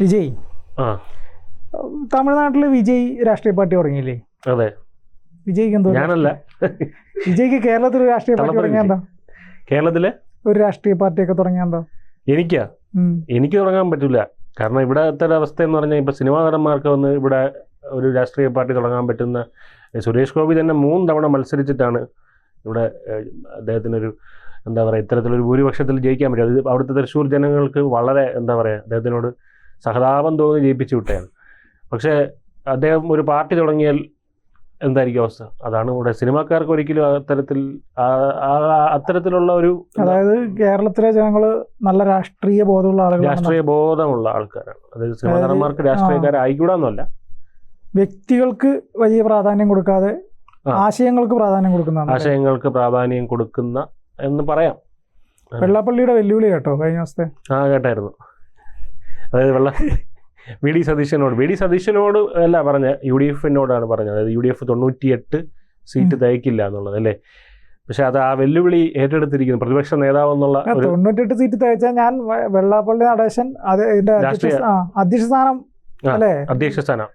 വിജയ്. തമിഴ്നാട്ടിൽ വിജയ് രാഷ്ട്രീയ പാർട്ടി തുടങ്ങിയില്ലേ? അതെ. വിജയ്ക്ക് എന്തോ ഞാനല്ല. വിജയ്ക്ക് കേരളത്തിൽ ഒരു രാഷ്ട്രീയ പാർട്ടി തുടങ്ങിയ എന്താ? കേരളത്തിലെ? ഒരു രാഷ്ട്രീയ പാർട്ടിയൊക്കെ തുടങ്ങിയ എന്താ? എനിക്കാ? എനിക്ക് തുടങ്ങാൻ പറ്റില്ല കാരണം ഇവിടത്തെ ഒരു അവസ്ഥ എന്ന് പറഞ്ഞാൽ ഇപ്പൊ സിനിമാ നടന്മാർക്ക് വന്ന് ഇവിടെ ഒരു രാഷ്ട്രീയ പാർട്ടി തുടങ്ങാൻ പറ്റുന്ന സുരേഷ് ഗോപി തന്നെ മൂന്ന് തവണ മത്സരിച്ചിട്ടാണ് ഇവിടെ അദ്ദേഹത്തിനൊരു എന്താ പറയുക ഇത്തരത്തിലൊരു ഭൂരിപക്ഷത്തിൽ ജയിക്കാൻ പറ്റും അത് അവിടുത്തെ തൃശ്ശൂർ ജനങ്ങൾക്ക് വളരെ എന്താ പറയുക അദ്ദേഹത്തിനോട് സഹതാപം തോന്നി ജയിപ്പിച്ചു വിട്ടയാണ് പക്ഷേ അദ്ദേഹം ഒരു പാർട്ടി തുടങ്ങിയാൽ എന്തായിരിക്കും അവസ്ഥ? അതാണ് ഇവിടെ സിനിമാക്കാർക്ക് ഒരിക്കലും അത്തരത്തിൽ അത്തരത്തിലുള്ള ഒരു അതായത് കേരളത്തിലെ ജനങ്ങൾ നല്ല രാഷ്ട്രീയ ബോധമുള്ള ആളുകളാണ്. രാഷ്ട്രീയ ബോധമുള്ള ആൾക്കാരാണ്. അതായത് സിനിമാ നടന്മാർക്ക് രാഷ്ട്രീയക്കാരായിക്കൂടാന്നല്ല വ്യക്തികൾക്ക് വലിയ പ്രാധാന്യം കൊടുക്കാതെ ആശയങ്ങൾക്ക് പ്രാധാന്യം കൊടുക്കുന്ന ആശയങ്ങൾക്ക് പ്രാധാന്യം കൊടുക്കുന്ന എന്ന് പറയാം. വെള്ളാപ്പള്ളിയുടെ വെല്ലുവിളി കേട്ടോ കഴിഞ്ഞ ദിവസത്തെ? ആ കേട്ടായിരുന്നു. അതായത് വെള്ള വി ഡി സതീശനോട് വി ഡി സതീശനോട് അല്ല പറഞ്ഞ യു ഡി എഫിനോടാണ് പറഞ്ഞത്. അതായത് യു ഡി എഫ് തൊണ്ണൂറ്റിയെട്ട് സീറ്റ്. തയ്ക്കില്ല എന്നുള്ളത് അല്ലേ? പക്ഷെ അത് ആ വെല്ലുവിളി ഏറ്റെടുത്തിരിക്കുന്നു. പ്രതിപക്ഷ നേതാവ് എന്നുള്ള തൊണ്ണൂറ്റെട്ട് സീറ്റ് തയ്ച്ചാൽ ഞാൻ വെള്ളാപ്പള്ളി നടേശൻ അധ്യക്ഷ സ്ഥാനം അല്ലേ? അധ്യക്ഷ സ്ഥാനം.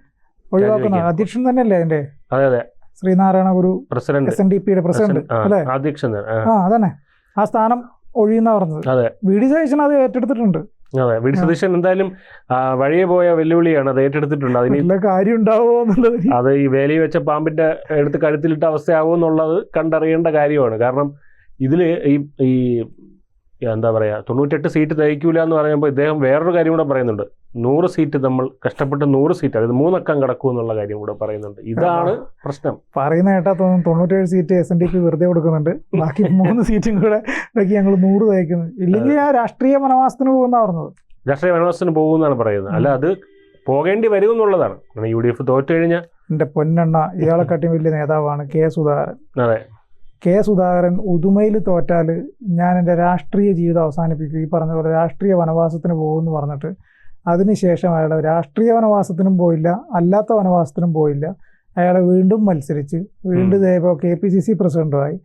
ഒഴിവാക്കുന്ന അധ്യക്ഷൻ തന്നെയല്ലേ അതിന്റെ? അതെ അതെ. Sreenarayana Guru president. S N D പിയുടെ പ്രസിഡന്റ് അല്ലേ? അധ്യക്ഷൻ ആ, അതന്നെ. ആ സ്ഥാനം ഒഴിയുന്ന പറഞ്ഞത്. വി ഡി സതീശൻ അത് ഏറ്റെടുത്തിട്ടുണ്ട്. അതെ. വി ഡി സതീശൻ എന്തായാലും വഴിയെ പോയ വെല്ലുവിളിയാണ്. അത് ഏറ്റെടുത്തിട്ടുണ്ട്. അതിന് കാര്യം ഉണ്ടാവുമോ എന്നുള്ളത്? അത് ഈ വേലി വെച്ച പാമ്പിന്റെ എടുത്ത് കഴുത്തിലിട്ട അവസ്ഥയാവും എന്നുള്ളത് കണ്ടറിയേണ്ട കാര്യമാണ്. കാരണം ഇതിൽ ഈ ഈ എന്താ പറയാ തൊണ്ണൂറ്റെട്ട് സീറ്റ് തയ്ക്കൂല എന്ന് പറയുമ്പോൾ ഇദ്ദേഹം വേറൊരു കാര്യം കൂടെ പറയുന്നുണ്ട്. നൂറ് സീറ്റ് നമ്മൾ കഷ്ടപ്പെട്ട് നൂറ് സീറ്റ് അതായത് മൂന്നക്കം കിടക്കും എന്നുള്ള കാര്യം കൂടെ പറയുന്നുണ്ട്. ഇതാണ് പ്രശ്നം. പറയുന്ന കേട്ടാ തോന്നുന്നു തൊണ്ണൂറ്റേഴ് seat S N D P വെറുതെ കൊടുക്കുന്നുണ്ട്. ബാക്കി മൂന്ന് സീറ്റും കൂടെ ഇടയ്ക്ക് ഞങ്ങൾ നൂറ് തയ്ക്കുന്നു. ഇല്ലെങ്കിൽ ആ രാഷ്ട്രീയ വനവാസത്തിന് പോകുന്ന പറഞ്ഞത്. രാഷ്ട്രീയ വനവാസത്തിന് പോകുമെന്നാണ് പറയുന്നത്. അല്ല അത് പോകേണ്ടി വരും എന്നുള്ളതാണ്. യു ഡി എഫ് തോറ്റു കഴിഞ്ഞാൽ എന്റെ പൊന്നെണ്ണ ഇയാളെക്കാട്ടിയും വലിയ നേതാവാണ് കെ സുധാകരൻ. അതെ. കെ സുധാകരൻ ഉദുമയിൽ തോറ്റാൽ ഞാൻ എന്റെ രാഷ്ട്രീയ ജീവിതം അവസാനിപ്പിക്കും. ഈ പറഞ്ഞ പോലെ രാഷ്ട്രീയ വനവാസത്തിന് പോകുമെന്ന് പറഞ്ഞിട്ട് അതിനുശേഷം അയാൾ രാഷ്ട്രീയ വനവാസത്തിനും പോയില്ല അല്ലാത്ത വനവാസത്തിനും പോയില്ല. അയാൾ വീണ്ടും മത്സരിച്ച് വീണ്ടും ഇതേപോലെ കെ പി സി സി പ്രസിഡന്റുമായി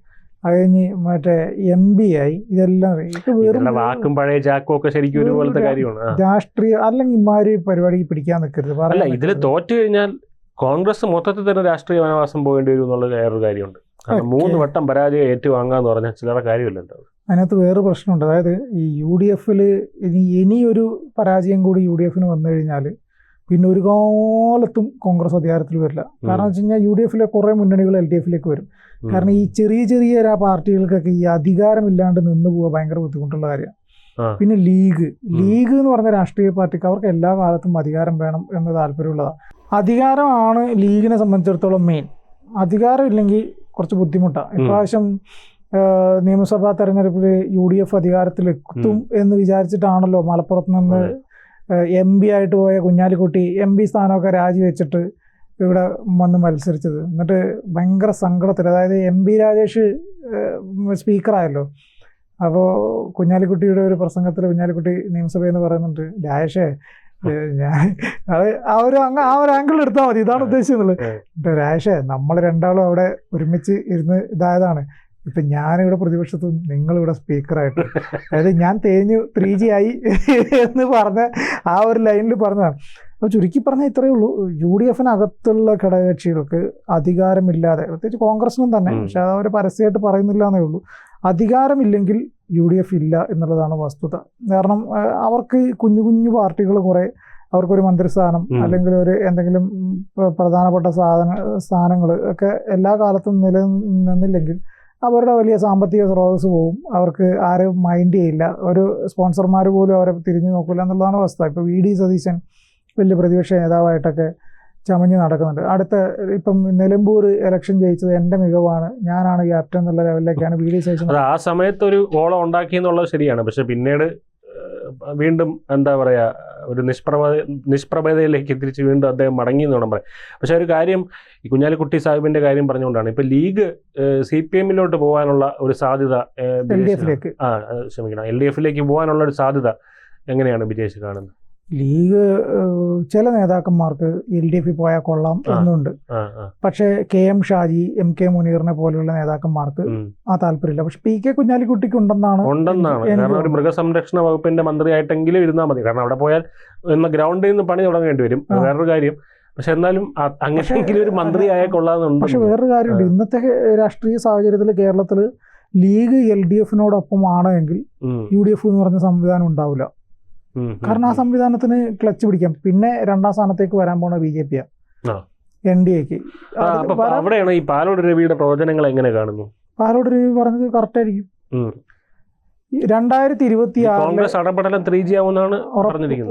അത് കഴിഞ്ഞ് മറ്റേ എം ബി ആയി. ഇതെല്ലാം വാക്കും പഴയ ചാക്കും ഒക്കെ ശരിക്കും ഒരുപോലത്തെ ഒരു കാര്യമാണ്. രാഷ്ട്രീയ അല്ലെങ്കിൽ ഇമാര് പരിപാടി പിടിക്കാൻ നിൽക്കരുത് അല്ല ഇതിൽ തോറ്റു കഴിഞ്ഞാൽ കോൺഗ്രസ് മൊത്തത്തിൽ തന്നെ രാഷ്ട്രീയ വനവാസം പോകേണ്ടി വരും എന്നുള്ള വേറൊരു കാര്യമുണ്ട്. കാരണം മൂന്ന്. വട്ടം പരാജയം ഏറ്റുവാങ്ങാന്ന് പറഞ്ഞാൽ ചിലരുടെ കാര്യമില്ലല്ലോ. അതിനകത്ത് വേറെ പ്രശ്നമുണ്ട്. അതായത് ഈ യു ഡി എഫിൽ ഇനി ഇനിയൊരു പരാജയം കൂടി യു ഡി എഫിന് വന്നു കഴിഞ്ഞാൽ പിന്നെ ഒരു കാലത്തും കോൺഗ്രസ് അധികാരത്തിൽ വരില്ല. കാരണം വെച്ച് കഴിഞ്ഞാൽ യു ഡി എഫിലെ കുറേ മുന്നണികൾ എൽ ഡി എഫിലേക്ക് വരും. കാരണം ഈ ചെറിയ ചെറിയ ആ പാർട്ടികൾക്കൊക്കെ ഈ അധികാരമില്ലാണ്ട് നിന്ന് പോവുക ഭയങ്കര ബുദ്ധിമുട്ടുള്ള കാര്യമാണ് പിന്നെ ലീഗ്. ലീഗ് എന്ന് പറഞ്ഞ രാഷ്ട്രീയ പാർട്ടിക്ക് അവർക്ക് എല്ലാ കാലത്തും അധികാരം വേണം എന്ന് താല്പര്യമുള്ളതാണ് അധികാരമാണ് ലീഗിനെ സംബന്ധിച്ചിടത്തോളം മെയിൻ. അധികാരം ഇല്ലെങ്കിൽ കുറച്ച് ബുദ്ധിമുട്ടാണ് ഇപ്രാവശ്യം നിയമസഭാ തെരഞ്ഞെടുപ്പിൽ യു ഡി എഫ് അധികാരത്തിലെത്തും എന്ന് വിചാരിച്ചിട്ടാണല്ലോ മലപ്പുറത്ത് നിന്ന് എം പി ആയിട്ട് പോയ കുഞ്ഞാലിക്കുട്ടി എം പി സ്ഥാനമൊക്കെ രാജിവെച്ചിട്ട് ഇവിടെ വന്ന് മത്സരിച്ചത്. എന്നിട്ട് ഭയങ്കര സങ്കടത്തിൽ അതായത് എം പി രാജേഷ് സ്പീക്കറായല്ലോ. അപ്പോൾ കുഞ്ഞാലിക്കുട്ടിയുടെ ഒരു പ്രസംഗത്തിൽ കുഞ്ഞാലിക്കുട്ടി നിയമസഭയെന്ന് പറയുന്നുണ്ട് രാജേഷേ ഞാൻ അത് ആ ഒരു അങ്ങ് ആ ഒരു ആംഗിൾ എടുത്താൽ മതി. ഇതാണ് ഉദ്ദേശിച്ചത് രാജേഷേ നമ്മൾ രണ്ടാളും അവിടെ ഒരുമിച്ച് ഇരുന്ന് ഇതായതാണ്. ഇപ്പൊ ഞാനിവിടെ പ്രതിപക്ഷത്തും നിങ്ങളിവിടെ സ്പീക്കറായിട്ട്. അതായത് ഞാൻ തേഞ്ഞു ത്രീ ജി ആയി എന്ന് പറഞ്ഞ ആ ഒരു ലൈനിൽ പറഞ്ഞതാണ്. അപ്പോൾ ചുരുക്കി പറഞ്ഞാൽ ഇത്രയേ ഉള്ളൂ. യു ഡി എഫിനകത്തുള്ള ഘടകകക്ഷികൾക്ക് അധികാരമില്ലാതെ പ്രത്യേകിച്ച് കോൺഗ്രസിനും തന്നെ. പക്ഷെ അത് അവർ പരസ്യമായിട്ട് പറയുന്നില്ല എന്നേ ഉള്ളൂ. അധികാരമില്ലെങ്കിൽ യു ഡി എഫ് ഇല്ല എന്നുള്ളതാണ് വസ്തുത. കാരണം അവർക്ക് കുഞ്ഞു കുഞ്ഞു പാർട്ടികൾ കുറേ അവർക്കൊരു മന്ത്രിസ്ഥാനം അല്ലെങ്കിൽ ഒരു എന്തെങ്കിലും പ്രധാനപ്പെട്ട സാധന സ്ഥാനങ്ങൾ ഒക്കെ എല്ലാ കാലത്തും നിലനിന്നില്ലെങ്കിൽ അവരുടെ വലിയ സാമ്പത്തിക സ്രോതസ് പോവും. അവർക്ക് ആരും മൈൻഡ് ചെയ്യില്ല. ഒരു സ്പോൺസർമാർ പോലും അവരെ തിരിഞ്ഞു നോക്കില്ല എന്നുള്ളതാണ് വസ്തുത. ഇപ്പോൾ വി ഡി സതീശൻ വലിയ പ്രതിപക്ഷ നേതാവായിട്ടൊക്കെ ചമഞ്ഞ് നടക്കുന്നുണ്ട്. അടുത്ത ഇപ്പം നിലമ്പൂർ ഇലക്ഷൻ ജയിച്ചത് എന്റെ മികവാണ്. ഞാനാണ് ക്യാപ്റ്റൻ എന്നുള്ള ലെവലിലേക്കാണ് വി ഡി ശേഷം ആ സമയത്ത് ഒരു ഓളം ഉണ്ടാക്കി എന്നുള്ളത് ശരിയാണ്. പക്ഷെ പിന്നീട് വീണ്ടും എന്താ പറയാ ഒരു നിഷ്പ്രഭ നിഷ്പ്രഭതയിലേക്ക് തിരിച്ച് വീണ്ടും അദ്ദേഹം മടങ്ങി എന്ന് വേണം പറയാം പക്ഷെ ഒരു കാര്യം ഈ കുഞ്ഞാലിക്കുട്ടി സാഹിബിന്റെ കാര്യം പറഞ്ഞുകൊണ്ടാണ്. ഇപ്പൊ ലീഗ് സി പി എമ്മിലോട്ട് പോകാനുള്ള ഒരു സാധ്യത ഏഹ്, എൽ ഡി എഫിലേക്ക്. ആ ക്ഷമിക്കണം. എൽ ഡി എഫിലേക്ക് പോകാനുള്ള ഒരു സാധ്യത എങ്ങനെയാണ് ബിജേഷ് കാണുന്നത്? ലീഗ് ചില നേതാക്കന്മാർക്ക് എൽ ഡി എഫിൽ പോയാൽ കൊള്ളാം എന്നുണ്ട്. പക്ഷേ K M Shaji M K മുനീറിനെ പോലെയുള്ള നേതാക്കന്മാർക്ക് ആ താല്പര്യമില്ല. പക്ഷെ പി കെ കുഞ്ഞാലിക്കുട്ടിക്ക് ഉണ്ടെന്നാണ് ഉണ്ടെന്നാണ്. കാരണം ഒരു മൃഗസംരക്ഷണ വകുപ്പിന്റെ മന്ത്രിയായിട്ടെങ്കിലും ഇരുന്നാൽ മതി. കാരണം അവിടെ പോയാൽ എന്ന ഗ്രൗണ്ടിൽ നിന്ന് പണി തുടങ്ങേണ്ടി വരും. വേറൊരു കാര്യം. പക്ഷെ എന്നാലും അങ്ങനെയെങ്കിലും ഒരു മന്ത്രിയായ കൊള്ളാമെന്നുണ്ട്. പക്ഷെ വേറൊരു കാര്യമുണ്ട്. ഇന്നത്തെ രാഷ്ട്രീയ സാഹചര്യത്തിൽ കേരളത്തിൽ ലീഗ് എൽ ഡി എഫിനോടൊപ്പമാണ് എങ്കിൽ യു ഡി എഫ് എന്ന് പറഞ്ഞ സംവിധാനം ഉണ്ടാവില്ല. കാരണം ആ സംവിധാനത്തിന് ക്ലച്ച് പിടിക്കാം. പിന്നെ രണ്ടാം സ്ഥാനത്തേക്ക് വരാൻ പോണ ബി ജെ പി ആ. എൻ ഡി എക്ക്. അവിടെയാണ് ഈ പാലോട് രവിയുടെ പ്രവചനങ്ങൾ എങ്ങനെ കാണുന്നു? പാലോട് രവി പറഞ്ഞത് കറക്റ്റ് ആയിരിക്കും. രണ്ടായിരത്തി ഇരുപത്തി ആറിലെ ത്രീ ജി ആവുമെന്നാണ്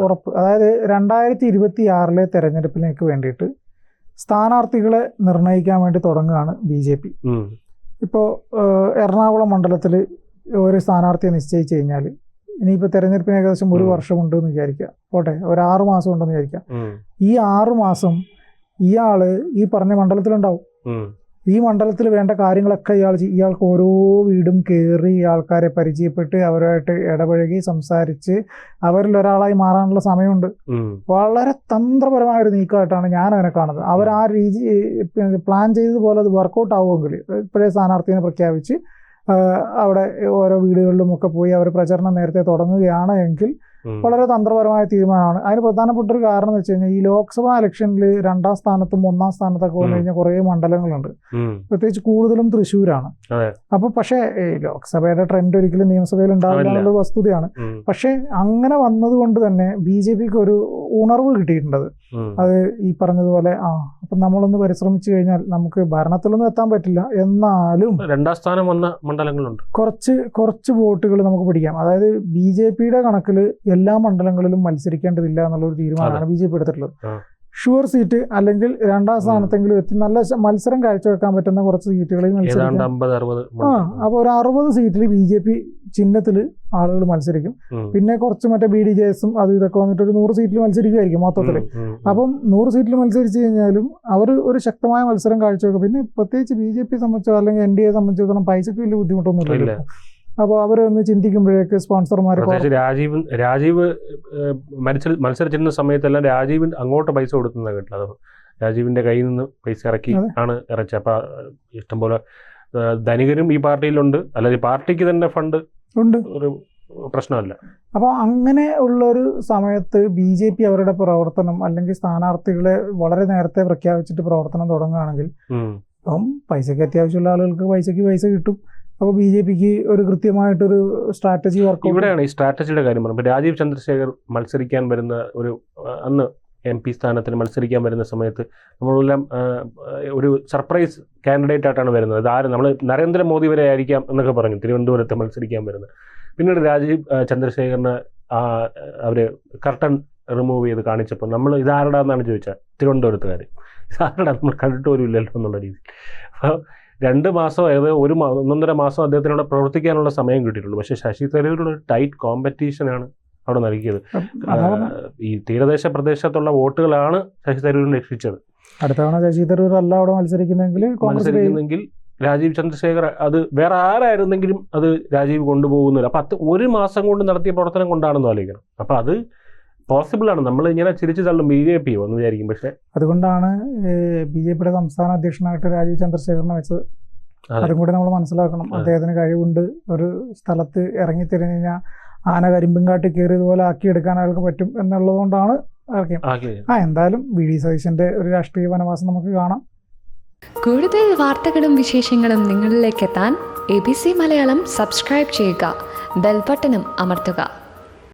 ഉറപ്പ് അതായത് രണ്ടായിരത്തി ഇരുപത്തി ആറിലെ തെരഞ്ഞെടുപ്പിലേക്ക് വേണ്ടിയിട്ട് സ്ഥാനാർത്ഥികളെ നിർണയിക്കാൻ വേണ്ടി തുടങ്ങുകയാണ് ബി ജെ പി ഇപ്പോൾ എറണാകുളം മണ്ഡലത്തിൽ ഒരു സ്ഥാനാർത്ഥിയെ നിശ്ചയിച്ചു കഴിഞ്ഞാൽ ഇനിയിപ്പോൾ തെരഞ്ഞെടുപ്പിന് ഏകദേശം ഒരു വർഷമുണ്ട് എന്ന് വിചാരിക്കുക. പോട്ടെ ഒരു ആറ് മാസം ഉണ്ടെന്ന് വിചാരിക്കുക ഈ ആറ് മാസം ഇയാൾ ഈ പറഞ്ഞ മണ്ഡലത്തിലുണ്ടാവും. ഈ മണ്ഡലത്തിൽ വേണ്ട കാര്യങ്ങളൊക്കെ ഇയാൾ. ഇയാൾക്ക് ഓരോ വീടും കയറി ആൾക്കാരെ പരിചയപ്പെട്ട് അവരുമായിട്ട് ഇടപഴകി സംസാരിച്ച് അവരിൽ ഒരാളായി മാറാനുള്ള സമയമുണ്ട്. വളരെ തന്ത്രപരമായ ഒരു നീക്കമായിട്ടാണ് ഞാൻ അവനെ കാണുന്നത് അവർ ആ രീതി പ്ലാൻ ചെയ്തതുപോലെ അത് വർക്കൗട്ട് ആവുമെങ്കിൽ ഇപ്പോഴേ സ്ഥാനാർത്ഥിനെ പ്രഖ്യാപിച്ച് അവിടെ ഓരോ വീടുകളിലും ഒക്കെ പോയി അവർ പ്രചരണം നേരത്തെ തുടങ്ങുകയാണ് എങ്കിൽ വളരെ തന്ത്രപരമായ തീരുമാനമാണ്. അതിന് പ്രധാനപ്പെട്ട ഒരു കാരണം എന്ന് വെച്ച് കഴിഞ്ഞാൽ ഈ ലോക്സഭാ ഇലക്ഷനിൽ രണ്ടാം സ്ഥാനത്തും ഒന്നാം സ്ഥാനത്തൊക്കെ വന്നു കഴിഞ്ഞാൽ കുറേ മണ്ഡലങ്ങളുണ്ട്. പ്രത്യേകിച്ച് കൂടുതലും തൃശ്ശൂരാണ്. അപ്പൊ പക്ഷേ ലോക്സഭയുടെ ട്രെൻഡ് ഒരിക്കലും നിയമസഭയിൽ ഉണ്ടാവില്ല. എന്നുള്ള വസ്തുതയാണ്. പക്ഷേ അങ്ങനെ വന്നതുകൊണ്ട് തന്നെ ബി ജെ പിക്ക് ഒരു ഉണർവ് കിട്ടിയിട്ടുണ്ട് അത് ഈ പറഞ്ഞതുപോലെ ആ അപ്പം നമ്മളൊന്ന് പരിശ്രമിച്ചു കഴിഞ്ഞാൽ നമുക്ക് ഭരണത്തിലൊന്നും എത്താൻ പറ്റില്ല. എന്നാലും രണ്ടാം സ്ഥാനം വന്ന മണ്ഡലങ്ങളുണ്ട്. കുറച്ച് കുറച്ച് വോട്ടുകൾ നമുക്ക് പിടിക്കാം. അതായത് ബി ജെ പിയുടെ കണക്കിൽ എല്ലാ മണ്ഡലങ്ങളിലും മത്സരിക്കേണ്ടതില്ല എന്നുള്ള ഒരു തീരുമാനമാണ് ബി ജെ പി എടുത്തിട്ടുള്ളത്. ഷുവർ സീറ്റ് അല്ലെങ്കിൽ രണ്ടാം സ്ഥാനത്തെങ്കിലും എത്തി നല്ല മത്സരം കാഴ്ചവെക്കാൻ പറ്റുന്ന കുറച്ച് സീറ്റുകളിൽ മത്സരിക്കും. ആ അപ്പോൾ ഒരു അറുപത് സീറ്റിൽ ബി ജെ പി ചിഹ്നത്തിൽ ആളുകൾ മത്സരിക്കും. പിന്നെ കുറച്ച് മറ്റേ ബി ഡി ജെ എസും അത് ഇതൊക്കെ വന്നിട്ട് ഒരു നൂറ് സീറ്റിൽ മത്സരിക്കുമായിരിക്കും മൊത്തത്തിൽ അപ്പം നൂറ് സീറ്റിൽ മത്സരിച്ച് കഴിഞ്ഞാലും അവർ ഒരു ശക്തമായ മത്സരം കാഴ്ചവെക്കും. പിന്നെ പ്രത്യേകിച്ച് ബി ജെ പി സംബന്ധിച്ചോ അല്ലെങ്കിൽ എൻ ഡി എ സംബന്ധിച്ചിടത്തോളം പൈസക്ക് വലിയ ബുദ്ധിമുട്ടൊന്നും ഇല്ല. അപ്പോൾ അവരൊന്ന് ചിന്തിക്കുമ്പോഴേക്ക് സ്പോൺസർമാർ രാജീവ് രാജീവ് മത്സര മത്സരിച്ചിരുന്ന സമയത്തെല്ലാം രാജീവ് അങ്ങോട്ട് പൈസ കൊടുക്കുന്ന കേട്ടത്. അത് രാജീവിന്റെ കയ്യിൽ നിന്ന് പൈസ ഇറക്കി ആണ് ഇറച്ചത്. അപ്പൊ ഇഷ്ടംപോലെ ധനികരും ഈ പാർട്ടിയിലുണ്ട്. അല്ലാതെ പാർട്ടിക്ക് തന്നെ ഫണ്ട് ഉണ്ട്. ഒരു പ്രശ്നമല്ല. അപ്പോൾ അങ്ങനെ ഉള്ള ഒരു സമയത്ത് ബി ജെ പി അവരുടെ പ്രവർത്തനം അല്ലെങ്കിൽ സ്ഥാനാർത്ഥികളെ വളരെ നേരത്തെ പ്രഖ്യാപിച്ചിട്ട് പ്രവർത്തനം തുടങ്ങുകയാണെങ്കിൽ ഇപ്പം പൈസയ്ക്ക് അത്യാവശ്യമുള്ള ആളുകൾക്ക് പൈസയ്ക്ക് പൈസ കിട്ടും. അപ്പോൾ ബി ജെ പിക്ക് ഒരു കൃത്യമായിട്ടൊരു സ്ട്രാറ്റജി വർക്ക് ഇവിടെയാണ് ഈ സ്ട്രാറ്റജിയുടെ കാര്യം ഇപ്പൊ രാജീവ് ചന്ദ്രശേഖർ മത്സരിക്കാൻ വരുന്ന ഒരു അന്ന് എം പി സ്ഥാനത്തിന് മത്സരിക്കാൻ വരുന്ന സമയത്ത് നമ്മളെല്ലാം ഒരു സർപ്രൈസ് കാൻഡിഡേറ്റ് ആയിട്ടാണ് വരുന്നത്. അത് ആര്? നമ്മൾ നരേന്ദ്രമോദി വരെ ആയിരിക്കാം എന്നൊക്കെ പറഞ്ഞു തിരുവനന്തപുരത്ത് മത്സരിക്കാൻ വരുന്നത്. പിന്നീട് രാജീവ് ചന്ദ്രശേഖറിന് അവർ കർട്ടൺ റിമൂവ് ചെയ്ത് കാണിച്ചപ്പോൾ നമ്മൾ ഇതാരടാ എന്നാണ് തിരുവനന്തപുരത്തുകാർ ഇതാരടാ? നമ്മൾ കണ്ടിട്ട് പോലും ഇല്ലല്ലോ എന്നുള്ള രീതി അപ്പോൾ രണ്ട് മാസം ഏകദേശം ഒരു ഒന്നൊന്നര മാസം അദ്ദേഹത്തിനോട് പ്രവർത്തിക്കാനുള്ള സമയം കിട്ടിയിട്ടുള്ളൂ. പക്ഷേ ശശി തരൂരിനോട് ഒരു ടൈറ്റ് കോമ്പറ്റീഷനാണ് അവിടെ നൽകിയത്. ഈ തീരദേശ പ്രദേശത്തുള്ള വോട്ടുകളാണ് ശശി തരൂരിനെ രക്ഷിച്ചത്. അടുത്തവണ ശശി തരൂർ അല്ല അവിടെ മത്സരിക്കുന്നെങ്കിൽ മത്സരിക്കുന്നെങ്കിൽ രാജീവ് ചന്ദ്രശേഖർ അത് വേറെ ആരായിരുന്നെങ്കിലും അത് രാജീവ് കൊണ്ടുപോകുന്നില്ല അപ്പം അത് ഒരു മാസം കൊണ്ട് നടത്തിയ പ്രവർത്തനം കൊണ്ടാണെന്ന് ആലോചിക്കണം. അപ്പം അത് പോസിബിൾ ആണ്. നമ്മൾ ഇങ്ങനെ ചിരിച്ചു തള്ളും. ബി ജെ പി എന്ന് വിചാരിക്കും. പക്ഷേ അതുകൊണ്ടാണ് ബി ജെ പിയുടെ സംസ്ഥാന അധ്യക്ഷനായിട്ട് രാജീവ് ചന്ദ്രശേഖരനെ വെച്ചത്. അതും. കൂടി നമ്മൾ മനസ്സിലാക്കണം. അദ്ദേഹത്തിന് കഴിവുണ്ട്. ഒരു സ്ഥലത്ത് ഇറങ്ങി തിരിഞ്ഞു കഴിഞ്ഞാൽ ആന കരിമ്പും കാട്ടി കയറിയതുപോലെ ആക്കിയെടുക്കാൻ അയാൾക്ക് പറ്റും എന്നുള്ളതുകൊണ്ടാണ് ഇറക്കിയത് ആ എന്തായാലും വി ഡി സതീശന്റെ ഒരു രാഷ്ട്രീയ വനവാസം നമുക്ക് കാണാം. കൂടുതൽ വാർത്തകളും വിശേഷങ്ങളും നിങ്ങളിലേക്ക് എത്താൻ A B C Malayalam subscribe ചെയ്യുക. ബെൽബട്ടനും അമർത്തുക.